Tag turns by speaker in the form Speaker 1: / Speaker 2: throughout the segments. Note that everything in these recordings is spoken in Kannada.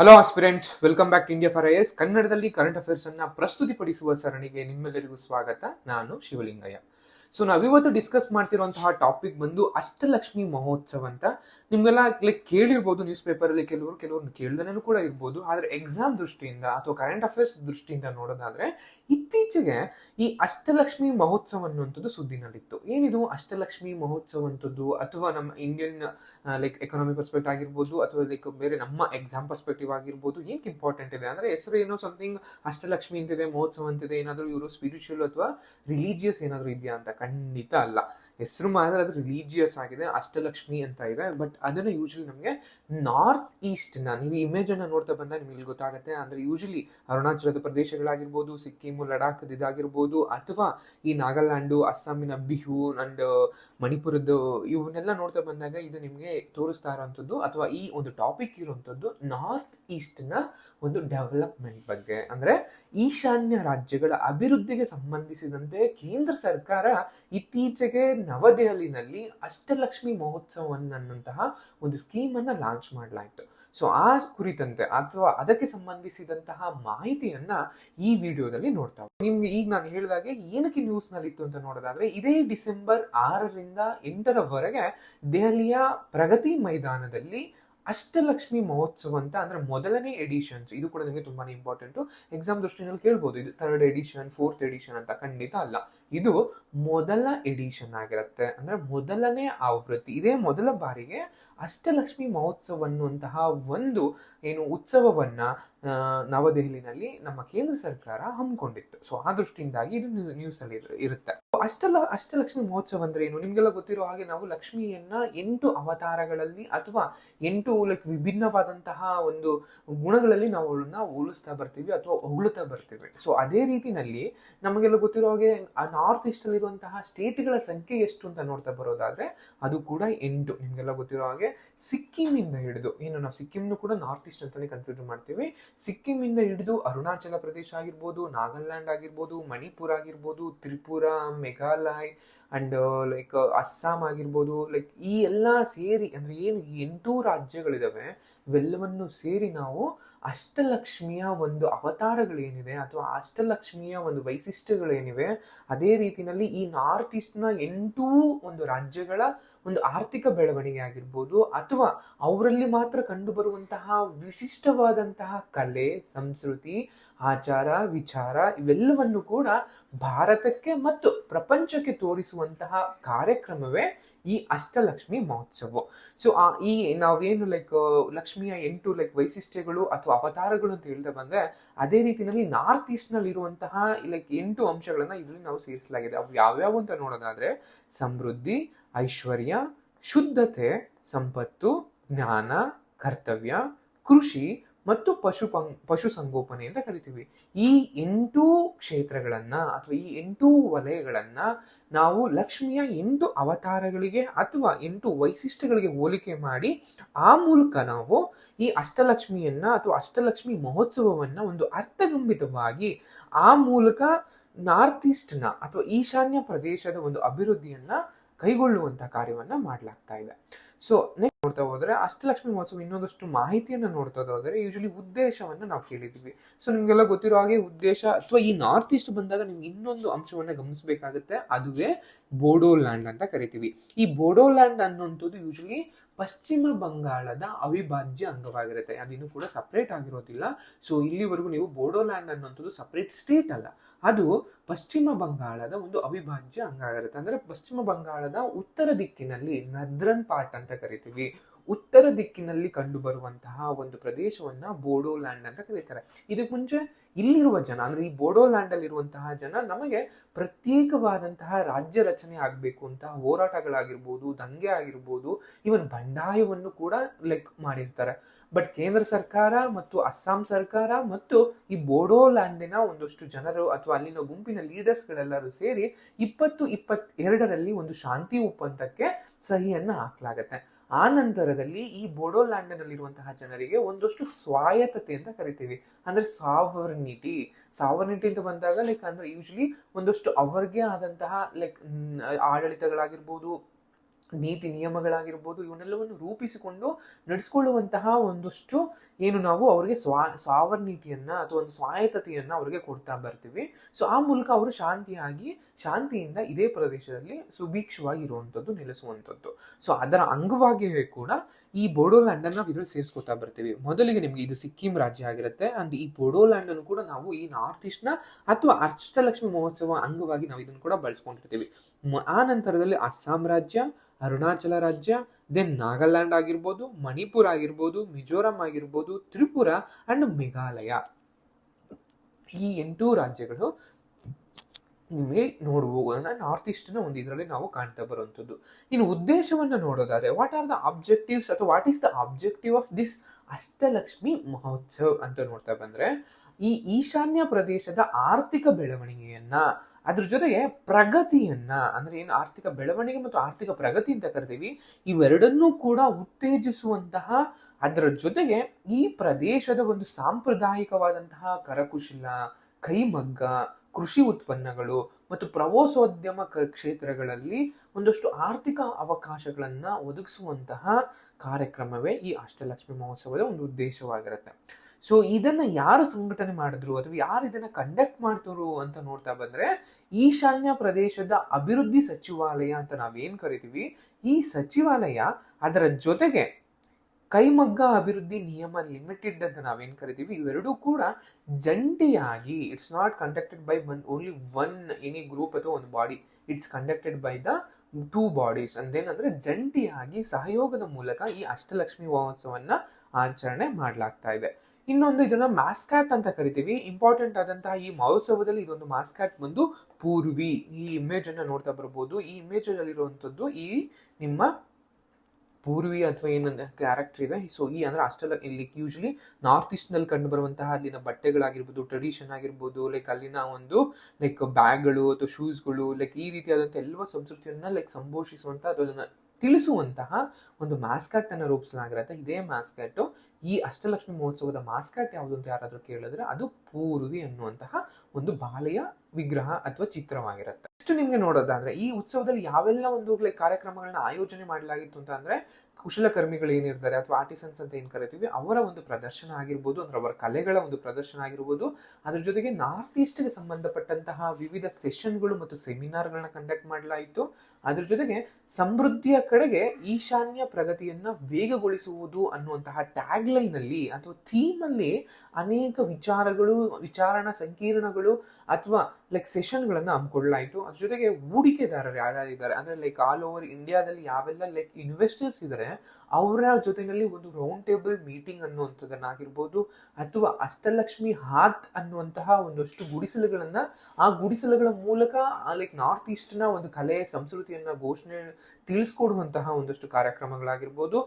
Speaker 1: Hello aspirants welcome back to India for IAS ಕನ್ನಡದಲ್ಲಿ ಕರೆಂಟ್ ಅಫೇರ್ಸ್ ಅನ್ನ ಪ್ರಸ್ತುತಿಪಡಿಸುವ ಸರಣಿಗೆ ನಿಮ್ಮೆಲ್ಲರಿಗೂ ಸ್ವಾಗತ. ನಾನು ಶಿವಲಿಂಗಯ್ಯ. ಸೊ ನಾವಿವತ್ತು ಡಿಸ್ಕಸ್ ಮಾಡ್ತಿರುವಂತಹ ಟಾಪಿಕ್ ಬಂದು ಅಷ್ಟಲಕ್ಷ್ಮಿ ಮಹೋತ್ಸವ ಅಂತ. ನಿಮ್ಗೆಲ್ಲ ಲೈಕ್ ಕೇಳಿರ್ಬೋದು ನ್ಯೂಸ್ ಪೇಪರ್ ಅಲ್ಲಿ ಕೆಲವರು ಕೆಲವರು ಕೇಳ್ದನೇನು ಕೂಡ ಇರ್ಬೋದು. ಆದರೆ ಎಕ್ಸಾಮ್ ದೃಷ್ಟಿಯಿಂದ ಅಥವಾ ಕರೆಂಟ್ ಅಫೇರ್ಸ್ ದೃಷ್ಟಿಯಿಂದ ನೋಡೋದಾದ್ರೆ ಇತ್ತೀಚೆಗೆ ಈ ಅಷ್ಟಲಕ್ಷ್ಮಿ ಮಹೋತ್ಸವ ಅನ್ನುವಂಥದ್ದು ಸುದ್ದಿನಲ್ಲಿತ್ತು. ಏನಿದು ಅಷ್ಟಲಕ್ಷ್ಮಿ ಮಹೋತ್ಸವ ಅಂತದ್ದು? ಅಥವಾ ನಮ್ಮ ಇಂಡಿಯನ್ ಲೈಕ್ ಎಕನಾಮಿ ಪರ್ಸ್ಪೆಕ್ಟ್ ಆಗಿರ್ಬೋದು, ಅಥವಾ ಲೈಕ್ ಬೇರೆ ನಮ್ಮ ಎಕ್ಸಾಮ್ ಪರ್ಸ್ಪೆಕ್ಟಿವ್ ಆಗಿರ್ಬೋದು ಏನಕ್ಕೆ ಇಂಪಾರ್ಟೆಂಟ್ ಇದೆ? ಅಂದ್ರೆ ಹೆಸರು ಏನೋ ಸಮಥಿಂಗ್ ಅಷ್ಟಲಕ್ಷ್ಮಿ ಅಂತಿದೆ, ಮಹೋತ್ಸವ ಅಂತಿದೆ, ಏನಾದರೂ ಇವರು ಸ್ಪಿರಿಚುವಲ್ ಅಥವಾ ರಿಲಿಜಿಯಸ್ ಏನಾದರೂ ಇದೆಯಾ ಅಂತ. ಖಂಡಿತ ಅಲ್ಲ. ಹೆಸರು ಮಾಡಿದ್ರೆ ಅದು ರಿಲೀಜಿಯಸ್ ಆಗಿದೆ, ಅಷ್ಟಲಕ್ಷ್ಮಿ ಅಂತ ಇದೆ ಬಟ್ ಅದನ್ನು ಯೂಶಲಿ ನಮಗೆ ನಾರ್ತ್ ಈಸ್ಟ್ನ ನೀವು ಇಮೇಜ್ ಅನ್ನ ನೋಡ್ತಾ ಬಂದಾಗ ನಿಮಗೆ ಗೊತ್ತಾಗುತ್ತೆ. ಅಂದ್ರೆ ಯೂಶಲಿ ಅರುಣಾಚಲದ ಪ್ರದೇಶಗಳಾಗಿರ್ಬೋದು, ಸಿಕ್ಕಿಮ್ ಲಡಾಖ್ ಇದಾಗಿರ್ಬೋದು, ಅಥವಾ ಈ ನಾಗಾಲ್ಯಾಂಡು, ಅಸ್ಸಾಮಿನ ಬಿಹು ಅಂಡ್ ಮಣಿಪುರದ್ದು ಇವನ್ನೆಲ್ಲ ನೋಡ್ತಾ ಬಂದಾಗ ಇದು ನಿಮಗೆ ತೋರಿಸ್ತಾ ಇರೋಂಥದ್ದು, ಅಥವಾ ಈ ಒಂದು ಟಾಪಿಕ್ ಇರುವಂಥದ್ದು ನಾರ್ತ್ ಈಸ್ಟ್ನ ಒಂದು ಡೆವಲಪ್ಮೆಂಟ್ ಬಗ್ಗೆ. ಅಂದ್ರೆ ಈಶಾನ್ಯ ರಾಜ್ಯಗಳ ಅಭಿವೃದ್ಧಿಗೆ ಸಂಬಂಧಿಸಿದಂತೆ ಕೇಂದ್ರ ಸರ್ಕಾರ ಇತ್ತೀಚೆಗೆ ನವದೆಹಲಿನಲ್ಲಿ ಅಷ್ಟಲಕ್ಷ್ಮಿ ಮಹೋತ್ಸವನ್ನಂತಹ ಒಂದು ಸ್ಕೀಮ್ ಅನ್ನ ಲಾಂಚ್ ಮಾಡಲಾಯಿತು. ಸೊ, ಆ ಕುರಿತಂತೆ ಅಥವಾ ಅದಕ್ಕೆ ಸಂಬಂಧಿಸಿದಂತಹ ಮಾಹಿತಿಯನ್ನ ಈ ವಿಡಿಯೋದಲ್ಲಿ ನೋಡ್ತಾ ನಿಮಗೆ ನಿಮ್ಗೆ ಈಗ ನಾನು ಹೇಳಿದಾಗೆ ಏನಕ್ಕೆ ನ್ಯೂಸ್ನಲ್ಲಿ ಇತ್ತು ಅಂತ ನೋಡೋದಾದ್ರೆ, ಇದೇ ಡಿಸೆಂಬರ್ ಆರರಿಂದ ಎಂಟರವರೆಗೆ ದೆಹಲಿಯ ಪ್ರಗತಿ ಮೈದಾನದಲ್ಲಿ ಅಷ್ಟಲಕ್ಷ್ಮಿ ಮಹೋತ್ಸವ ಅಂತ ಅಂದ್ರೆ ಮೊದಲನೇ ಎಡಿಷನ್ಸ್ ಇದು ಕೂಡ ನಿಮಗೆ ತುಂಬಾನೇ ಇಂಪಾರ್ಟೆಂಟ್ ಎಕ್ಸಾಮ್ ದೃಷ್ಟಿನಲ್ಲಿ ಕೇಳ್ಬೋದು. ಇದು ಥರ್ಡ್ ಎಡಿಷನ್ ಫೋರ್ತ್ ಎಡಿಷನ್ ಅಂತ ಖಂಡಿತ ಅಲ್ಲ. ಇದು ಮೊದಲ ಎಡಿಷನ್ ಆಗಿರುತ್ತೆ. ಅಂದ್ರೆ ಮೊದಲನೇ ಆವೃತ್ತಿ. ಇದೇ ಮೊದಲ ಬಾರಿಗೆ ಅಷ್ಟಲಕ್ಷ್ಮಿ ಮಹೋತ್ಸವ ಅನ್ನುವಂತಹ ಒಂದು ಏನು ಉತ್ಸವವನ್ನ ನವದೆಹಲಿನಲ್ಲಿ ನಮ್ಮ ಕೇಂದ್ರ ಸರ್ಕಾರ ಹಮ್ಮಿಕೊಂಡಿತ್ತು. ಸೊ ಆ ದೃಷ್ಟಿಯಿಂದಾಗಿ ಇದು ನ್ಯೂಸಲ್ಲಿ ಇರ್- ಇರುತ್ತೆ. ಅಷ್ಟಲ, ಅಷ್ಟಲಕ್ಷ್ಮಿ ಮಹೋತ್ಸವ ಅಂದ್ರೆ ಏನು? ನಿಮಗೆಲ್ಲ ಗೊತ್ತಿರೋ ಹಾಗೆ ನಾವು ಲಕ್ಷ್ಮಿಯನ್ನ ಎಂಟು ಅವತಾರಗಳಲ್ಲಿ ಅಥವಾ ಎಂಟು ಲೈಕ್ ವಿಭಿನ್ನವಾದಂತಹ ಒಂದು ಗುಣಗಳಲ್ಲಿ ನಾವು ಅವಳನ್ನ ಹೋಲಿಸ್ತಾ ಬರ್ತೀವಿ ಅಥವಾ ಹೊಗಳುತ್ತಾ ಬರ್ತೀವಿ. ಸೊ ಅದೇ ರೀತಿನಲ್ಲಿ ನಮಗೆಲ್ಲ ಗೊತ್ತಿರೋ ಹಾಗೆ ನಾರ್ತ್ ಈಸ್ಟ್ ಅಲ್ಲಿರುವಂತಹ ಸ್ಟೇಟ್ಗಳ ಸಂಖ್ಯೆ ಎಷ್ಟು ಅಂತ ನೋಡ್ತಾ ಬರೋದಾದ್ರೆ ಅದು ಕೂಡ ಎಂಟು. ನಿಮಗೆಲ್ಲ ಗೊತ್ತಿರೋ ಹಾಗೆ ಸಿಕ್ಕಿಮಿಂದ ಹಿಡಿದು, ಏನು ನಾವು ಸಿಕ್ಕಿಮ್ನು ಕೂಡ ನಾರ್ತ್ ಈಸ್ಟ್ ಅಂತಾನೆ ಕನ್ಸಿಡರ್ ಮಾಡ್ತೀವಿ. ಸಿಕ್ಕಿಮಿಂದ ಹಿಡಿದು ಅರುಣಾಚಲ ಪ್ರದೇಶ ಆಗಿರ್ಬೋದು, ನಾಗಾಲ್ಯಾಂಡ್ ಆಗಿರ್ಬೋದು, ಮಣಿಪುರ ಆಗಿರ್ಬೋದು, ತ್ರಿಪುರ, ಮೇಘಾಲಯ ಅಂಡ್ ಲೈಕ್ ಅಸ್ಸಾಂ ಆಗಿರ್ಬೋದು ಲೈಕ್ ಈ ಎಲ್ಲ ಸೇರಿ, ಅಂದ್ರೆ ಏನು ಎಂಟು ರಾಜ್ಯಗಳಿದಾವೆ ಇವೆಲ್ಲವನ್ನು ಸೇರಿ ನಾವು ಅಷ್ಟಲಕ್ಷ್ಮಿಯ ಒಂದು ಅವತಾರಗಳೇನಿದೆ ಅಥವಾ ಅಷ್ಟಲಕ್ಷ್ಮಿಯ ಒಂದು ವೈಶಿಷ್ಟ್ಯಗಳೇನಿವೆ, ಅದೇ ರೀತಿಯಲ್ಲಿ ಈ ನಾರ್ತ್ ಈಸ್ಟ್ನ ಎಂಟೂ ಒಂದು ರಾಜ್ಯಗಳ ಒಂದು ಆರ್ಥಿಕ ಬೆಳವಣಿಗೆ ಆಗಿರ್ಬೋದು ಅಥವಾ ಅವರಲ್ಲಿ ಮಾತ್ರ ಕಂಡುಬರುವಂತಹ ವಿಶಿಷ್ಟವಾದಂತಹ ಕಲೆ, ಸಂಸ್ಕೃತಿ ಆಚಾರ, ವಿಚಾರ ಇವೆಲ್ಲವನ್ನು ಕೂಡ ಭಾರತಕ್ಕೆ ಮತ್ತು ಪ್ರಪಂಚಕ್ಕೆ ತೋರಿಸುವಂತಹ ಕಾರ್ಯಕ್ರಮವೇ ಈ ಅಷ್ಟಲಕ್ಷ್ಮಿ ಮಹೋತ್ಸವ. ಸೊ ಆ ಈ ನಾವೇನು ಲೈಕ್ ಲಕ್ಷ್ಮಿಯ ಎಂಟು ಲೈಕ್ ವೈಶಿಷ್ಟ್ಯಗಳು ಅಥವಾ ಅವತಾರಗಳು ಅಂತ ಹೇಳ್ತಾ ಬಂದ್ರೆ ಅದೇ ರೀತಿಯಲ್ಲಿ ನಾರ್ತ್ ಈಸ್ಟ್ನಲ್ಲಿ ಇರುವಂತಹ ಲೈಕ್ ಎಂಟು ಅಂಶಗಳನ್ನ ಇದರಲ್ಲಿ ನಾವು ಸೇರಿಸಲಾಗಿದೆ. ಅವು ಯಾವ್ಯಾವು ಅಂತ ನೋಡೋದಾದ್ರೆ ಸಮೃದ್ಧಿ, ಐಶ್ವರ್ಯ, ಶುದ್ಧತೆ, ಸಂಪತ್ತು, ಜ್ಞಾನ, ಕರ್ತವ್ಯ, ಕೃಷಿ ಮತ್ತು ಪಶು ಪಂ- ಪಶು ಸಂಗೋಪನೆ ಅಂತ ಕರಿತೀವಿ. ಈ ಎಂಟು ಕ್ಷೇತ್ರಗಳನ್ನು ಅಥವಾ ಈ ಎಂಟು ವಲಯಗಳನ್ನು ನಾವು ಲಕ್ಷ್ಮಿಯ ಎಂಟು ಅವತಾರಗಳಿಗೆ ಅಥವಾ ಎಂಟು ವೈಶಿಷ್ಟ್ಯಗಳಿಗೆ ಹೋಲಿಕೆ ಮಾಡಿ ಆ ಮೂಲಕ ನಾವು ಈ ಅಷ್ಟಲಕ್ಷ್ಮಿಯನ್ನು ಅಥವಾ ಅಷ್ಟಲಕ್ಷ್ಮಿ ಮಹೋತ್ಸವವನ್ನು ಒಂದು ಅರ್ಥಗಂಭಿತವಾಗಿ ಆ ಮೂಲಕ ನಾರ್ತ್ ಈಸ್ಟ್ನ ಅಥವಾ ಈಶಾನ್ಯ ಪ್ರದೇಶದ ಒಂದು ಅಭಿವೃದ್ಧಿಯನ್ನು ಕೈಗೊಳ್ಳುವಂಥ ಕಾರ್ಯವನ್ನ ಮಾಡಲಾಗ್ತಾ ಇದೆ. ಸೊ ನೆಕ್ಸ್ಟ್ ನೋಡ್ತಾ ಹೋದ್ರೆ ಅಷ್ಟಲಕ್ಷ್ಮಿ ಮಹೋತ್ಸವ ಇನ್ನೊಂದಷ್ಟು ಮಾಹಿತಿಯನ್ನು ನೋಡ್ತಾ ಹೋದರೆ ಯೂಶಲಿ ಉದ್ದೇಶವನ್ನು ನಾವು ಕೇಳಿದ್ವಿ. ಸೊ ನಿಮಗೆಲ್ಲ ಗೊತ್ತಿರೋ ಹಾಗೆ ಉದ್ದೇಶ ಅಥವಾ ಈ ನಾರ್ತ್ ಈಸ್ಟ್ ಬಂದಾಗ ನಿಮ್ಗೆ ಇನ್ನೊಂದು ಅಂಶವನ್ನು ಗಮನಿಸಬೇಕಾಗುತ್ತೆ. ಅದುವೇ ಬೋಡೋಲ್ಯಾಂಡ್ ಅಂತ ಕರಿತೀವಿ. ಈ ಬೋಡೋಲ್ಯಾಂಡ್ ಅನ್ನುವಂಥದ್ದು ಯೂಶಲಿ ಪಶ್ಚಿಮ ಬಂಗಾಳದ ಅವಿಭಾಜ್ಯ ಅಂಗವಾಗಿರುತ್ತೆ. ಅದಿನ್ನೂ ಕೂಡ ಸಪ್ರೇಟ್ ಆಗಿರೋದಿಲ್ಲ. ಸೊ ಇಲ್ಲಿವರೆಗೂ ನೀವು ಬೋಡೋಲ್ಯಾಂಡ್ ಅನ್ನುವಂಥದ್ದು ಸಪ್ರೇಟ್ ಸ್ಟೇಟ್ ಅಲ್ಲ. ಅದು ಪಶ್ಚಿಮ ಬಂಗಾಳದ ಒಂದು ಅವಿಭಾಜ್ಯ ಅಂಗ ಆಗಿರುತ್ತೆ ಅಂದ್ರೆ ಪಶ್ಚಿಮ ಬಂಗಾಳದ ಉತ್ತರ ದಿಕ್ಕಿನಲ್ಲಿ ನದ್ರನ್ ಪಾರ್ಟ್ ಅಂತ ಕರಿತೀವಿ. ಉತ್ತರ ದಿಕ್ಕಿನಲ್ಲಿ ಕಂಡು ಬರುವಂತಹ ಒಂದು ಪ್ರದೇಶವನ್ನ ಬೋಡೋಲ್ಯಾಂಡ್ ಅಂತ ಕರೀತಾರೆ. ಇದಕ್ಕೆ ಮುಂಚೆ ಇಲ್ಲಿರುವ ಜನ, ಅಂದ್ರೆ ಈ ಬೋಡೋಲ್ಯಾಂಡ್ ಅಲ್ಲಿ ಇರುವಂತಹ ಜನ ನಮಗೆ ಪ್ರತ್ಯೇಕವಾದಂತಹ ರಾಜ್ಯ ರಚನೆ ಆಗಬೇಕು ಅಂತ ಹೋರಾಟಗಳಾಗಿರ್ಬೋದು, ದಂಗೆ ಆಗಿರ್ಬೋದು ಇವನ್ ಬಂಡಾಯವನ್ನು ಕೂಡ ಲೆಕ್ ಮಾಡಿರ್ತಾರೆ. ಬಟ್ ಕೇಂದ್ರ ಸರ್ಕಾರ ಮತ್ತು ಅಸ್ಸಾಂ ಸರ್ಕಾರ ಮತ್ತು ಈ ಬೋಡೋಲ್ಯಾಂಡಿನ ಒಂದಷ್ಟು ಜನರು ಅಥವಾ ಅಲ್ಲಿನ ಗುಂಪಿನ ಲೀಡರ್ಸ್ಗಳೆಲ್ಲರೂ ಸೇರಿ ಇಪ್ಪತ್ತು ಇಪ್ಪತ್ತೆರಡರಲ್ಲಿ ಒಂದು ಶಾಂತಿ ಒಪ್ಪಂದಕ್ಕೆ ಸಹಿಯನ್ನ ಹಾಕಲಾಗತ್ತೆ. ಆ ನಂತರದಲ್ಲಿ ಈ ಬೋಡೋಲ್ಯಾಂಡ್ನಲ್ಲಿರುವಂತಹ ಜನರಿಗೆ ಒಂದಷ್ಟು ಸ್ವಾಯತ್ತತೆ ಅಂತ ಕರಿತೀವಿ. ಅಂದ್ರೆ ಸಾವರ್ನಿಟಿ ಸಾವರ್ನಿಟಿ ಅಂತ ಬಂದಾಗ ಲೈಕ್ ಅಂದ್ರೆ ಯೂಶ್ವಲಿ ಒಂದಷ್ಟು ಅವರಿಗೆ ಆದಂತಹ ಲೈಕ್ ಆಡಳಿತಗಳಾಗಿರ್ಬೋದು ನೀತಿ ನಿಯಮಗಳಾಗಿರ್ಬೋದು, ಇವನ್ನೆಲ್ಲವನ್ನು ರೂಪಿಸಿಕೊಂಡು ನಡೆಸ್ಕೊಳ್ಳುವಂತಹ ಒಂದಷ್ಟು ಏನು ನಾವು ಅವರಿಗೆ ಸ್ವಾ ಸ್ವಾವರ್ನೀತಿಯನ್ನ ಅಥವಾ ಒಂದು ಸ್ವಾಯತ್ತತೆಯನ್ನು ಅವರಿಗೆ ಕೊಡ್ತಾ ಬರ್ತೀವಿ. ಸೊ ಆ ಮೂಲಕ ಅವರು ಶಾಂತಿಯಾಗಿ ಶಾಂತಿಯಿಂದ ಇದೇ ಪ್ರದೇಶದಲ್ಲಿ ಸುಭೀಕ್ಷವಾಗಿ ಇರುವಂಥದ್ದು, ನೆಲೆಸುವಂಥದ್ದು. ಸೊ ಅದರ ಅಂಗವಾಗಿಯೇ ಕೂಡ ಈ ಬೋಡೋಲ್ಯಾಂಡ್ ಅನ್ನ ನಾವು ಇದ್ರಲ್ಲಿ ಸೇರಿಸ್ಕೊತಾ ಬರ್ತೀವಿ. ಮೊದಲಿಗೆ ನಿಮಗೆ ಇದು ಸಿಕ್ಕಿಂ ರಾಜ್ಯ ಆಗಿರುತ್ತೆ ಆ್ಯಂಡ್ ಈ ಬೋಡೋಲ್ಯಾಂಡನ್ನು ಕೂಡ ನಾವು ಈ ನಾರ್ತ್ ಈಸ್ಟ್ನ ಅಥವಾ ಅಷ್ಟಲಕ್ಷ್ಮಿ ಮಹೋತ್ಸವ ಅಂಗವಾಗಿ ನಾವು ಇದನ್ನು ಕೂಡ ಬಳಸ್ಕೊಂಡಿರ್ತೀವಿ. ಆ ನಂತರದಲ್ಲಿ ಅಸ್ಸಾಂ ರಾಜ್ಯ, ಅರುಣಾಚಲ ರಾಜ್ಯ ದೆನ್ ನಾಗಾಲ್ಯಾಂಡ್ ಆಗಿರ್ಬೋದು, ಮಣಿಪುರ ಆಗಿರ್ಬೋದು, ಮಿಜೋರಾಂ ಆಗಿರ್ಬೋದು, ತ್ರಿಪುರ ಅಂಡ್ ಮೇಘಾಲಯ. ಈ ಎಂಟು ರಾಜ್ಯಗಳು ನಿಮಗೆ ನೋಡಬಹುದು ನಾರ್ತ್ ಈಸ್ಟ್ನ ಒಂದು ಇದರಲ್ಲಿ ನಾವು ಕಾಣ್ತಾ ಬರುವಂಥದ್ದು. ಇನ್ನು ಉದ್ದೇಶವನ್ನ ನೋಡೋದಾದ್ರೆ ವಾಟ್ ಆರ್ ದ ಆಬ್ಜೆಕ್ಟಿವ್ಸ್ ಅಥವಾ what is the objective of this Ashtalakshmi Mahotsav ಅಂತ ನೋಡ್ತಾ ಬಂದ್ರೆ, ಈ ಈಶಾನ್ಯ ಪ್ರದೇಶದ ಆರ್ಥಿಕ ಬೆಳವಣಿಗೆಯನ್ನ, ಅದ್ರ ಜೊತೆಗೆ ಪ್ರಗತಿಯನ್ನ, ಅಂದ್ರೆ ಏನು ಆರ್ಥಿಕ ಬೆಳವಣಿಗೆ ಮತ್ತು ಆರ್ಥಿಕ ಪ್ರಗತಿ ಅಂತ ಕರಿತೀವಿ, ಇವೆರಡನ್ನೂ ಕೂಡ ಉತ್ತೇಜಿಸುವಂತಹ, ಅದರ ಜೊತೆಗೆ ಈ ಪ್ರದೇಶದ ಒಂದು ಸಾಂಪ್ರದಾಯಿಕವಾದಂತಹ ಕರಕುಶಲ, ಕೈಮಗ್ಗ ಕೃಷಿ ಉತ್ಪನ್ನಗಳು ಮತ್ತು ಪ್ರವಾಸೋದ್ಯಮ ಕ್ಷೇತ್ರಗಳಲ್ಲಿ ಒಂದಷ್ಟು ಆರ್ಥಿಕ ಅವಕಾಶಗಳನ್ನು ಒದಗಿಸುವಂತಹ ಕಾರ್ಯಕ್ರಮವೇ ಈ ಅಷ್ಟಲಕ್ಷ್ಮಿ ಮಹೋತ್ಸವದ ಒಂದು ಉದ್ದೇಶವಾಗಿರುತ್ತೆ. ಸೊ ಇದನ್ನು ಯಾರು ಸಂಘಟನೆ ಮಾಡಿದ್ರು ಅಥವಾ ಯಾರು ಇದನ್ನ ಕಂಡಕ್ಟ್ ಮಾಡ್ತಿದ್ರು ಅಂತ ನೋಡ್ತಾ ಬಂದ್ರೆ ಈಶಾನ್ಯ ಪ್ರದೇಶದ ಅಭಿವೃದ್ಧಿ ಸಚಿವಾಲಯ ಅಂತ ನಾವೇನ್ ಕರಿತೀವಿ? ಈ ಸಚಿವಾಲಯ ಅದರ ಜೊತೆಗೆ ಕೈಮಗ್ಗ ಅಭಿವೃದ್ಧಿ ನಿಯಮ ಲಿಮಿಟೆಡ್ ಅಂತ ನಾವೇನು ಕರಿತೀವಿ, ಇವೆರಡೂ ಕೂಡ ಜಂಟಿಯಾಗಿ it's not conducted by one only one any group ಅಥವಾ ಒಂದು body it's conducted by the two bodies ಅಂದೇನಂದ್ರೆ ಜಂಟಿಯಾಗಿ ಸಹಯೋಗದ ಮೂಲಕ ಈ ಅಷ್ಟಲಕ್ಷ್ಮಿ ಮಹೋತ್ಸವನ್ನ ಆಚರಣೆ ಮಾಡಲಾಗ್ತಾ ಇದೆ. ಇನ್ನೊಂದು ಇದನ್ನ ಮಾಸ್ಕ್ಯಾಟ್ ಅಂತ ಕರಿತೀವಿ. ಇಂಪಾರ್ಟೆಂಟ್ ಆದಂತಹ ಈ ಮಹೋತ್ಸವದಲ್ಲಿ ಇದೊಂದು ಮಾಸ್ಕ್ಯಾಟ್ ಬಂದು ಪೂರ್ವಿ. ಈ ಇಮೇಜ್ ಅನ್ನ ನೋಡ್ತಾ ಬರ್ಬೋದು. ಈ ಇಮೇಜ್ ಅಲ್ಲಿ ಇರುವಂತದ್ದು ಈ ನಿಮ್ಮ ಪೂರ್ವಿ ಅಥವಾ ಏನಂದ್ರೆ ಕ್ಯಾರೆಕ್ಟರ್ ಇದೆ. ಸೊ ಈ ಅಂದ್ರೆ ಅಷ್ಟೆಲ್ಲ ಇಲ್ಲಿ ಯೂಶ್ವಲಿ ನಾರ್ತ್ ಈಸ್ಟ್ನಲ್ಲಿ ಕಂಡು ಬರುವಂತಹ ಅಲ್ಲಿನ ಬಟ್ಟೆಗಳಾಗಿರ್ಬೋದು ಟ್ರೆಡಿಷನ್ ಆಗಿರ್ಬೋದು ಲೈಕ್ ಅಲ್ಲಿನ ಒಂದು ಲೈಕ್ ಬ್ಯಾಗ್ಗಳು ಅಥವಾ ಶೂಸ್ಗಳು ಲೈಕ್ ಈ ರೀತಿಯಾದಂತಹ ಎಲ್ಲ ಸಂಸ್ಕೃತಿಯನ್ನ ಲೈಕ್ ಸಂಭೋಷಿಸುವಂತ ಅಥವಾ ಅದನ್ನ ತಿಳಿಸುವಂತಹ ಒಂದು ಮಾಸ್ಕಾಟ್ ಅನ್ನ ರೂಪಿಸಲಾಗಿರುತ್ತೆ. ಇದೇ ಮಾಸ್ಕಾಟು ಈ ಅಷ್ಟಲಕ್ಷ್ಮಿ ಮಹೋತ್ಸವದ ಮಾಸ್ಕಾಟ್ ಯಾವುದು ಅಂತ ಯಾರಾದರೂ ಕೇಳಿದ್ರೆ ಅದು ಪೂರ್ವಿ ಅನ್ನುವಂತಹ ಒಂದು ಬಾಲೆಯ ವಿಗ್ರಹ ಅಥವಾ ಚಿತ್ರವಾಗಿರುತ್ತೆ. ಇಷ್ಟು ನಿಮ್ಗೆ ನೋಡೋದಾದ್ರೆ ಈ ಉತ್ಸವದಲ್ಲಿ ಯಾವೆಲ್ಲ ಒಂದು ಕಾರ್ಯಕ್ರಮಗಳನ್ನ ಆಯೋಜನೆ ಮಾಡಲಾಗಿತ್ತು ಅಂತ ಅಂದ್ರೆ ಕುಶಲಕರ್ಮಿಗಳು ಏನಿರ್ತಾರೆ ಅಥವಾ ಆರ್ಟಿಸನ್ಸ್ ಅಂತ ಏನ್ ಕರಿತೀವಿ ಅವರ ಒಂದು ಪ್ರದರ್ಶನ ಆಗಿರ್ಬೋದು ಅಂದ್ರೆ ಅವರ ಕಲೆಗಳ ಒಂದು ಪ್ರದರ್ಶನ ಆಗಿರ್ಬೋದು. ಅದ್ರ ಜೊತೆಗೆ ನಾರ್ತ್ ಈಸ್ಟ್ಗೆ ಸಂಬಂಧಪಟ್ಟಂತಹ ವಿವಿಧ ಸೆಷನ್ಗಳು ಮತ್ತು ಸೆಮಿನಾರ್ಗಳನ್ನ ಕಂಡಕ್ಟ್ ಮಾಡಲಾಯಿತು. ಅದ್ರ ಜೊತೆಗೆ ಸಮೃದ್ಧಿಯ ಕಡೆಗೆ ಈಶಾನ್ಯ ಪ್ರಗತಿಯನ್ನ ವೇಗಗೊಳಿಸುವುದು ಅನ್ನುವಂತಹ ಟ್ಯಾಗ್ ಲೈನ್ ಅಲ್ಲಿ ಅಥವಾ ಥೀಮ್ ಅಲ್ಲಿ ಅನೇಕ ವಿಚಾರಗಳು, ವಿಚಾರಣಾ ಸಂಕೀರ್ಣಗಳು ಅಥವಾ ಲೈಕ್ ಸೆಷನ್ಗಳನ್ನು ಹಮ್ಮಿಕೊಳ್ಳಲಾಯಿತು ಅದ್ರ ಜೊತೆಗೆ ಹೂಡಿಕೆದಾರರು ಯಾರ್ಯಾರಿದ್ದಾರೆ? ಅಂದರೆ ಲೈಕ್ ಆಲ್ ಓವರ್ ಇಂಡಿಯಾದಲ್ಲಿ ಯಾವೆಲ್ಲ ಲೈಕ್ ಇನ್ವೆಸ್ಟರ್ಸ್ ಇದ್ದಾರೆ ಅವರ ಜೊತೆಯಲ್ಲಿ ಒಂದು ರೌಂಡ್ ಟೇಬಲ್ ಮೀಟಿಂಗ್ ಅನ್ನುವಂಥದ್ದನ್ನಾಗಿರ್ಬೋದು ಅಥವಾ ಅಷ್ಟಲಕ್ಷ್ಮಿ ಹಾತ್ ಅನ್ನುವಂತಹ ಒಂದಷ್ಟು ಗುಡಿಸಲುಗಳನ್ನು ಆ ಗುಡಿಸಲುಗಳ ಮೂಲಕ ಲೈಕ್ ನಾರ್ತ್ ಈಸ್ಟ್ನ ಒಂದು ಕಲೆ, ಸಂಸ್ಕೃತಿಯನ್ನು ಘೋಷಣೆ ತಿಳಿಸ್ಕೊಡುವಂತಹ ಒಂದಷ್ಟು ಕಾರ್ಯಕ್ರಮಗಳಾಗಿರ್ಬೋದು,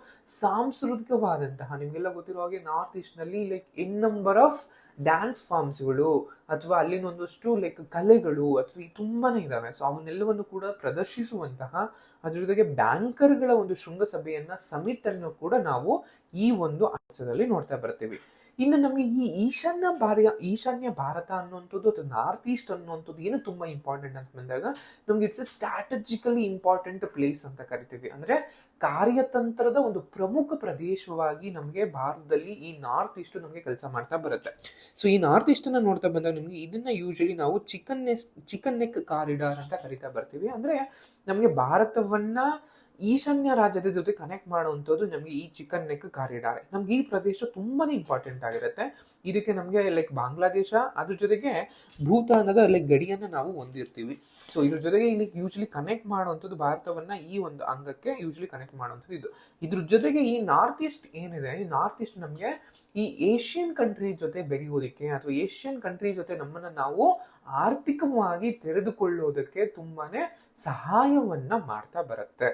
Speaker 1: ಸಾಂಸ್ಕೃತಿಕವಾದಂತಹ, ನಿಮಗೆಲ್ಲ ಗೊತ್ತಿರೋ ಹಾಗೆ north ಈಸ್ಟ್ನಲ್ಲಿ like in number of dance ಫಾರ್ಮ್ಸ್ಗಳು ಅಥವಾ ಅಲ್ಲಿನ ಒಂದಷ್ಟು ಲೈಕ್ ಕಲೆಗಳು ಅಥವಾ ತುಂಬಾನೇ ಇದಾವೆ. ಸೊ ಅವನ್ನೆಲ್ಲವನ್ನು ಕೂಡ ಪ್ರದರ್ಶಿಸುವಂತಹ, ಅದ್ರ ಜೊತೆಗೆ ಬ್ಯಾಂಕರ್ಗಳ ಒಂದು ಶೃಂಗಸಭೆಯನ್ನ ಸಮಿಟ್ ಅನ್ನು ಕೂಡ ನಾವು ಈ ಒಂದು ಅಂಶದಲ್ಲಿ ನೋಡ್ತಾ ಬರ್ತೀವಿ. ಇನ್ನು ನಮಗೆ ಈ ಈಶಾನ್ಯ ಭಾರ್ಯ ಈಶಾನ್ಯ ಭಾರತ ಅನ್ನುವಂಥದ್ದು ಅಥವಾ ನಾರ್ತ್ ಈಸ್ಟ್ ಅನ್ನುವಂಥದ್ದು ಏನು ತುಂಬ ಇಂಪಾರ್ಟೆಂಟ್ ಅಂತ ಬಂದಾಗ ನಮ್ಗೆ it's a strategically important place ಅಂತ ಕರಿತೀವಿ. ಅಂದರೆ ಕಾರ್ಯತಂತ್ರದ ಒಂದು ಪ್ರಮುಖ ಪ್ರದೇಶವಾಗಿ ನಮಗೆ ಭಾರತದಲ್ಲಿ ಈ ನಾರ್ತ್ ಈಸ್ಟ್ ನಮಗೆ ಕೆಲಸ ಮಾಡ್ತಾ ಬರುತ್ತೆ. ಸೊ ಈ ನಾರ್ತ್ ಈಸ್ಟ್ ಅನ್ನ ನೋಡ್ತಾ ಬಂದಾಗ ನಿಮಗೆ ಇದನ್ನ ಯೂಶಲಿ ನಾವು chicken ness chicken neck corridor ಅಂತ ಕರಿತಾ ಬರ್ತೀವಿ. ಅಂದ್ರೆ ನಮಗೆ ಭಾರತವನ್ನ ಈಶಾನ್ಯ ರಾಜ್ಯದ ಜೊತೆ ಕನೆಕ್ಟ್ ಮಾಡುವಂಥದ್ದು ನಮಗೆ ಈ ಚಿಕನ್ ನೆಕ್ ಕಾರಿಡಾರ್. ನಮ್ಗೆ ಈ ಪ್ರದೇಶ ತುಂಬಾ ಇಂಪಾರ್ಟೆಂಟ್ ಆಗಿರುತ್ತೆ. ಇದಕ್ಕೆ ನಮಗೆ ಲೈಕ್ ಬಾಂಗ್ಲಾದೇಶ, ಅದ್ರ ಜೊತೆಗೆ ಭೂತಾನದ ಲೈಕ್ ಗಡಿಯನ್ನು ನಾವು ಹೊಂದಿರ್ತೀವಿ. ಸೊ ಇದ್ರ ಜೊತೆಗೆ ಇಲ್ಲಿ ಯೂಶಲಿ ಕನೆಕ್ಟ್ ಮಾಡುವಂಥದ್ದು ಭಾರತವನ್ನ ಈ ಒಂದು ಅಂಗಕ್ಕೆ ಯೂಶಲಿ ಕನೆಕ್ಟ್ ಮಾಡುವಂಥದ್ದು ಇದು. ಇದ್ರ ಜೊತೆಗೆ ಈ ನಾರ್ತ್ ಈಸ್ಟ್ ಏನಿದೆ, ಈ ನಾರ್ತ್ ಈಸ್ಟ್ ನಮಗೆ ಈ ಏಷ್ಯನ್ ಕಂಟ್ರಿ ಜೊತೆ ಬೆರೆಯೋದಕ್ಕೆ ಅಥವಾ ಏಷ್ಯನ್ ಕಂಟ್ರಿ ಜೊತೆ ನಮ್ಮನ್ನ ನಾವು ಆರ್ಥಿಕವಾಗಿ ತೆರೆದುಕೊಳ್ಳೋದಕ್ಕೆ ತುಂಬಾನೇ ಸಹಾಯವನ್ನ ಮಾಡ್ತಾ ಬರುತ್ತೆ.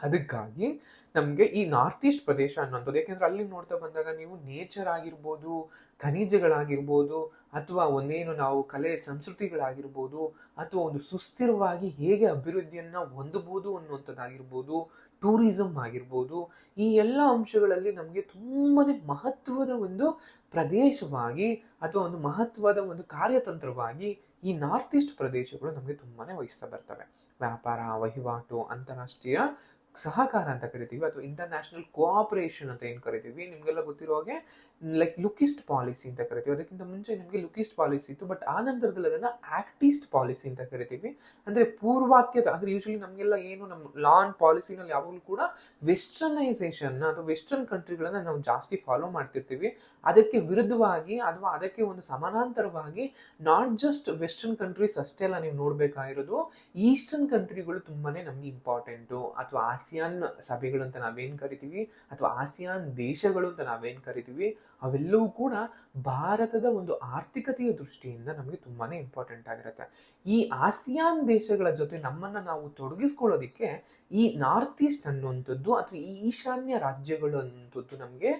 Speaker 1: ಅದಕ್ಕಾಗಿ ನಮಗೆ ಈ ನಾರ್ತ್ ಈಸ್ಟ್ ಪ್ರದೇಶ ಅನ್ನೋಂಥದ್ದು ಯಾಕೆಂದರೆ ಅಲ್ಲಿ ನೋಡ್ತಾ ಬಂದಾಗ ನೀವು ನೇಚರ್ ಆಗಿರ್ಬೋದು, ಖನಿಜಗಳಾಗಿರ್ಬೋದು, ಅಥವಾ ಒಂದೇನು ನಾವು ಕಲೆ, ಸಂಸ್ಕೃತಿಗಳಾಗಿರ್ಬೋದು, ಅಥವಾ ಒಂದು ಸುಸ್ಥಿರವಾಗಿ ಹೇಗೆ ಅಭಿವೃದ್ಧಿಯನ್ನು ಹೊಂದಬಹುದು ಅನ್ನುವಂಥದ್ದಾಗಿರ್ಬೋದು ಟೂರಿಸಂ ಆಗಿರ್ಬೋದು, ಈ ಎಲ್ಲ ಅಂಶಗಳಲ್ಲಿ ನಮಗೆ ತುಂಬಾ ಮಹತ್ವದ ಒಂದು ಪ್ರದೇಶವಾಗಿ ಅಥವಾ ಒಂದು ಮಹತ್ವದ ಒಂದು ಕಾರ್ಯತಂತ್ರವಾಗಿ ಈ ನಾರ್ತ್ ಈಸ್ಟ್ ಪ್ರದೇಶಗಳು ನಮಗೆ ತುಂಬಾ ವಹಿಸ್ತಾ ಬರ್ತವೆ. ವ್ಯಾಪಾರ, ವಹಿವಾಟು, ಅಂತಾರಾಷ್ಟ್ರೀಯ ಸಹಕಾರ ಅಂತ ಕರಿತೀವಿ, ಅಥವಾ ಇಂಟರ್ನ್ಯಾಷನಲ್ ಕೋಆಪರೇಷನ್ ಅಂತ ಏನು ಕರಿತೀವಿ, ನಿಮಗೆಲ್ಲ ಗೊತ್ತಿರೋ ಹಾಗೆ ಲೈಕ್ ಲುಕಿಸ್ಟ್ ಪಾಲಿಸಿ ಅಂತ ಕರಿತೀವಿ. ಅದಕ್ಕಿಂತ ಮುಂಚೆ ನಿಮಗೆ ಲುಕಿಸ್ಟ್ ಪಾಲಿಸಿ ಇತ್ತು ಬಟ್ ಆ ನಂತರದಲ್ಲಿ ಅದನ್ನು ಆಕ್ಟಿಸ್ಟ್ ಪಾಲಿಸಿ ಅಂತ ಕರಿತೀವಿ. ಅಂದರೆ ಪೂರ್ವಾತ್ಯದ, ಅಂದರೆ ಯೂಶಲಿ ನಮಗೆಲ್ಲ ಏನು ನಮ್ಮ ಲಾನ್ ಪಾಲಿಸಿನಲ್ಲಿ ಯಾವಾಗಲೂ ಕೂಡ ವೆಸ್ಟರ್ನೈಸೇಷನ್ ಅಥವಾ ವೆಸ್ಟರ್ನ್ ಕಂಟ್ರಿಗಳನ್ನು ನಾವು ಜಾಸ್ತಿ ಫಾಲೋ ಮಾಡ್ತಿರ್ತೀವಿ. ಅದಕ್ಕೆ ವಿರುದ್ಧವಾಗಿ ಅಥವಾ ಅದಕ್ಕೆ ಒಂದು ಸಮಾನಾಂತರವಾಗಿ ನಾಟ್ ಜಸ್ಟ್ ವೆಸ್ಟರ್ನ್ ಕಂಟ್ರೀಸ್ ಅಷ್ಟೇ ಅಲ್ಲ ನೀವು ನೋಡಬೇಕಾಗಿರೋದು, ಈಸ್ಟರ್ನ್ ಕಂಟ್ರಿಗಳು ತುಂಬಾ ನಮಗೆ ಇಂಪಾರ್ಟೆಂಟು ಅಥವಾ ಆಸಿಯಾನ್ ಸಭೆಗಳು ಅಂತ ನಾವೇನು ಕರಿತೀವಿ? ಅಥವಾ ಆಸಿಯಾನ್ ದೇಶಗಳು ಅಂತ ನಾವೇನು ಕರಿತೀವಿ? ಅವೆಲ್ಲವೂ ಕೂಡ ಭಾರತದ ಒಂದು ಆರ್ಥಿಕತೆಯ ದೃಷ್ಟಿಯಿಂದ ನಮಗೆ ತುಂಬಾ ಇಂಪಾರ್ಟೆಂಟ್ ಆಗಿರುತ್ತೆ. ಈ ಆಸಿಯಾನ್ ದೇಶಗಳ ಜೊತೆ ನಮ್ಮನ್ನು ನಾವು ತೊಡಗಿಸ್ಕೊಳ್ಳೋದಕ್ಕೆ ಈ ನಾರ್ತ್ ಈಸ್ಟ್ ಅನ್ನುವಂಥದ್ದು ಅಥವಾ ಈ ಈಶಾನ್ಯ ರಾಜ್ಯಗಳು ಅನ್ನುವಂಥದ್ದು ನಮಗೆ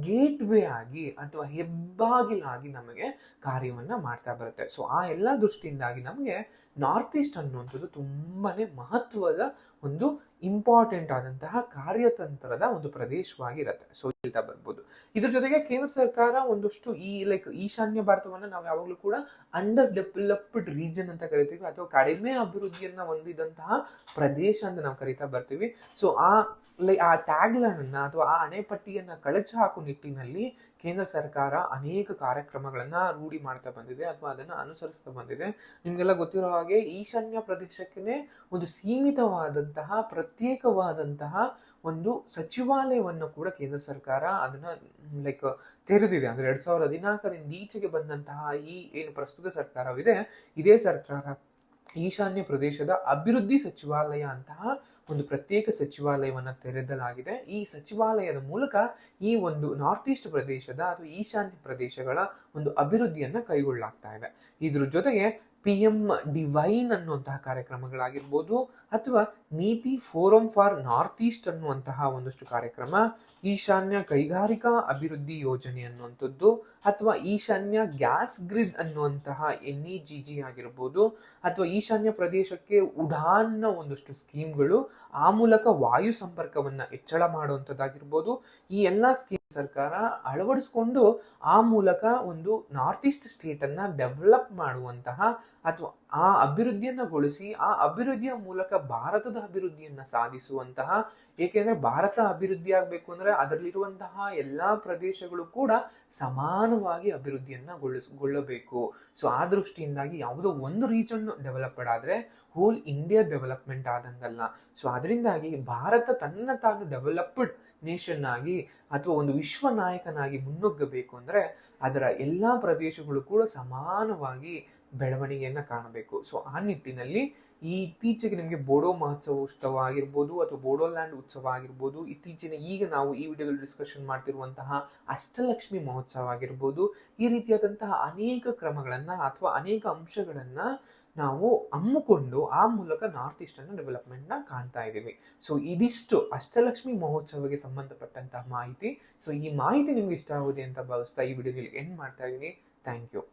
Speaker 1: ಗೇಟ್ ವೇ ಆಗಿ ಅಥವಾ ಹೆಬ್ಬಾಗಿಲಾಗಿ ನಮಗೆ ಕಾರ್ಯವನ್ನು ಮಾಡ್ತಾ ಬರುತ್ತೆ. ಸೊ ಆ ಎಲ್ಲ ದೃಷ್ಟಿಯಿಂದಾಗಿ ನಮಗೆ ನಾರ್ತ್ ಈಸ್ಟ್ ಅನ್ನುವಂಥದ್ದು ತುಂಬಾ ಮಹತ್ವದ ಒಂದು ಇಂಪಾರ್ಟೆಂಟ್ ಆದಂತಹ ಕಾರ್ಯತಂತ್ರದ ಒಂದು ಪ್ರದೇಶವಾಗಿರುತ್ತೆ. ಸೊ ಹೇಳ್ತಾ ಬರ್ಬೋದು. ಇದ್ರ ಜೊತೆಗೆ ಕೇಂದ್ರ ಸರ್ಕಾರ ಒಂದಷ್ಟು ಈ ಲೈಕ್ ಈಶಾನ್ಯ ಭಾರತವನ್ನು ನಾವು ಯಾವಾಗಲೂ ಕೂಡ ಅಂಡರ್ ಡೆವಲಪ್ಡ್ ರೀಜನ್ ಅಂತ ಕರಿತೀವಿ, ಅಥವಾ ಕಡಿಮೆ ಅಭಿವೃದ್ಧಿಯನ್ನ ಹೊಂದಿದಂತಹ ಪ್ರದೇಶ ಅಂತ ನಾವು ಕರಿತಾ ಬರ್ತೀವಿ. ಸೊ ಆ ಲೈ ಆ ಟ್ಯಾಗ್ಲನ್ನ ಅಥವಾ ಆ ಅಣೆಪಟ್ಟಿಯನ್ನ ಕಳಚು ಹಾಕೋ ನಿಟ್ಟಿನಲ್ಲಿ ಕೇಂದ್ರ ಸರ್ಕಾರ ಅನೇಕ ಕಾರ್ಯಕ್ರಮಗಳನ್ನ ರೂಢಿ ಮಾಡ್ತಾ ಬಂದಿದೆ, ಅಥವಾ ಅದನ್ನ ಅನುಸರಿಸ್ತಾ ಬಂದಿದೆ. ನಿಮ್ಗೆಲ್ಲ ಗೊತ್ತಿರೋ ಹಾಗೆ ಈಶಾನ್ಯ ಪ್ರದೇಶಕ್ಕೆ ಒಂದು ಸೀಮಿತವಾದಂತಹ ಪ್ರತ್ಯೇಕವಾದಂತಹ ಒಂದು ಸಚಿವಾಲಯವನ್ನು ಕೂಡ ಕೇಂದ್ರ ಸರ್ಕಾರ ಅದನ್ನ ಲೈಕ್ ತೆರೆದಿದೆ. ಅಂದ್ರೆ ಎರಡು ಸಾವಿರದ ಹದಿನಾಲ್ಕರಿಂದ ಈಚೆಗೆ ಬಂದಂತಹ ಈ ಏನು ಪ್ರಸ್ತುತ ಸರ್ಕಾರವಿದೆ, ಇದೇ ಸರ್ಕಾರ ಈಶಾನ್ಯ ಪ್ರದೇಶದ ಅಭಿವೃದ್ಧಿ ಸಚಿವಾಲಯ ಅಂತಹ ಒಂದು ಪ್ರತ್ಯೇಕ ಸಚಿವಾಲಯವನ್ನ ತೆರೆದಲಾಗಿದೆ. ಈ ಸಚಿವಾಲಯದ ಮೂಲಕ ಈ ಒಂದು ನಾರ್ತ್ ಈಸ್ಟ್ ಪ್ರದೇಶದ ಅಥವಾ ಈಶಾನ್ಯ ಪ್ರದೇಶಗಳ ಒಂದು ಅಭಿವೃದ್ಧಿಯನ್ನ ಕೈಗೊಳ್ಳಲಾಗ್ತಾ ಇದೆ. ಇದ್ರ ಜೊತೆಗೆ ಪಿ ಎಂ ಡಿವೈನ್ ಅನ್ನುವಂತಹ ಕಾರ್ಯಕ್ರಮಗಳಾಗಿರ್ಬೋದು, ಅಥವಾ ನೀತಿ ಫೋರಂ ಫಾರ್ ನಾರ್ತ್ ಈಸ್ಟ್ ಅನ್ನುವಂತಹ ಒಂದಷ್ಟು ಕಾರ್ಯಕ್ರಮ, ಈಶಾನ್ಯ ಕೈಗಾರಿಕಾ ಅಭಿವೃದ್ಧಿ ಯೋಜನೆ ಅನ್ನುವಂಥದ್ದು, ಅಥವಾ ಈಶಾನ್ಯ ಗ್ಯಾಸ್ ಗ್ರಿಡ್ ಅನ್ನುವಂತಹ ಎನ್ ಇ ಜಿ ಜಿ ಆಗಿರ್ಬೋದು, ಅಥವಾ ಈಶಾನ್ಯ ಪ್ರದೇಶಕ್ಕೆ ಉಡಾನ್ನ ಒಂದಷ್ಟು ಸ್ಕೀಮ್ಗಳು ಆ ಮೂಲಕ ವಾಯು ಸಂಪರ್ಕವನ್ನು ಹೆಚ್ಚಳ ಮಾಡುವಂಥದ್ದಾಗಿರ್ಬೋದು. ಈ ಎಲ್ಲ ಸ್ಕೀಮ್ ಸರ್ಕಾರ ಅಳವಡಿಸಿಕೊಂಡು ಆ ಮೂಲಕ ಒಂದು ನಾರ್ತ್ ಈಸ್ಟ್ ಸ್ಟೇಟನ್ನು ಡೆವಲಪ್ ಮಾಡುವಂತಹ ಅಥವಾ ಆ ಅಭಿವೃದ್ಧಿಯನ್ನಗೊಳಿಸಿ ಆ ಅಭಿವೃದ್ಧಿಯ ಮೂಲಕ ಭಾರತದ ಅಭಿವೃದ್ಧಿಯನ್ನು ಸಾಧಿಸುವಂತಹ, ಏಕೆಂದರೆ ಭಾರತ ಅಭಿವೃದ್ಧಿ ಆಗಬೇಕು ಅಂದರೆ ಅದರಲ್ಲಿರುವಂತಹ ಎಲ್ಲ ಪ್ರದೇಶಗಳು ಕೂಡ ಸಮಾನವಾಗಿ ಅಭಿವೃದ್ಧಿಯನ್ನು ಗೊಳ್ಳಬೇಕು. ಸೊ, ಆ ದೃಷ್ಟಿಯಿಂದಾಗಿ ಯಾವುದೋ ಒಂದು ರೀಜನ್ ಡೆವಲಪ್ಡ್ ಆದರೆ ಹೋಲ್ ಇಂಡಿಯಾ ಡೆವಲಪ್ಮೆಂಟ್ ಆದಂಗಲ್ಲ. ಸೊ ಅದರಿಂದಾಗಿ ಭಾರತ ತನ್ನ ತಾನು ಡೆವಲಪ್ಡ್ ನೇಷನ್ ಆಗಿ ಅಥವಾ ಒಂದು ವಿಶ್ವ ನಾಯಕನಾಗಿ ಮುನ್ನುಗ್ಗಬೇಕು ಅಂದರೆ ಅದರ ಎಲ್ಲ ಪ್ರದೇಶಗಳು ಕೂಡ ಸಮಾನವಾಗಿ ಬೆಳವಣಿಗೆಯನ್ನ ಕಾಣಬೇಕು. ಸೊ ಆ ನಿಟ್ಟಿನಲ್ಲಿ ಈ ಇತ್ತೀಚೆಗೆ ನಿಮಗೆ ಬೋಡೋ ಮಹೋತ್ಸವ ಉತ್ಸವ ಆಗಿರ್ಬೋದು ಅಥವಾ ಬೋಡೋಲ್ಯಾಂಡ್ ಉತ್ಸವ ಆಗಿರ್ಬೋದು, ಇತ್ತೀಚಿನ ಈಗ ನಾವು ಈ ವಿಡಿಯೋದಲ್ಲಿ ಡಿಸ್ಕಷನ್ ಮಾಡ್ತಿರುವಂತಹ ಅಷ್ಟಲಕ್ಷ್ಮಿ ಮಹೋತ್ಸವ ಆಗಿರ್ಬೋದು, ಈ ರೀತಿಯಾದಂತಹ ಅನೇಕ ಕ್ರಮಗಳನ್ನು ಅಥವಾ ಅನೇಕ ಅಂಶಗಳನ್ನು ನಾವು ಹಮ್ಮಿಕೊಂಡು ಆ ಮೂಲಕ ನಾರ್ತ್ ಈಸ್ಟ್ ಅನ್ನ ಡೆವಲಪ್ಮೆಂಟ್ನ ಕಾಣ್ತಾ ಇದ್ದೀವಿ. ಸೊ ಇದಿಷ್ಟು ಅಷ್ಟಲಕ್ಷ್ಮಿ ಮಹೋತ್ಸವಕ್ಕೆ ಸಂಬಂಧಪಟ್ಟಂತಹ ಮಾಹಿತಿ. ಸೊ ಈ ಮಾಹಿತಿ ನಿಮ್ಗೆ ಇಷ್ಟ ಆಗುತ್ತೆ ಅಂತ ಭಾವಿಸ್ತಾ ಈ ವಿಡಿಯೋದಲ್ಲಿ ಎಂಡ್ ಮಾಡ್ತಾ ಇದ್ದೀನಿ. Thank you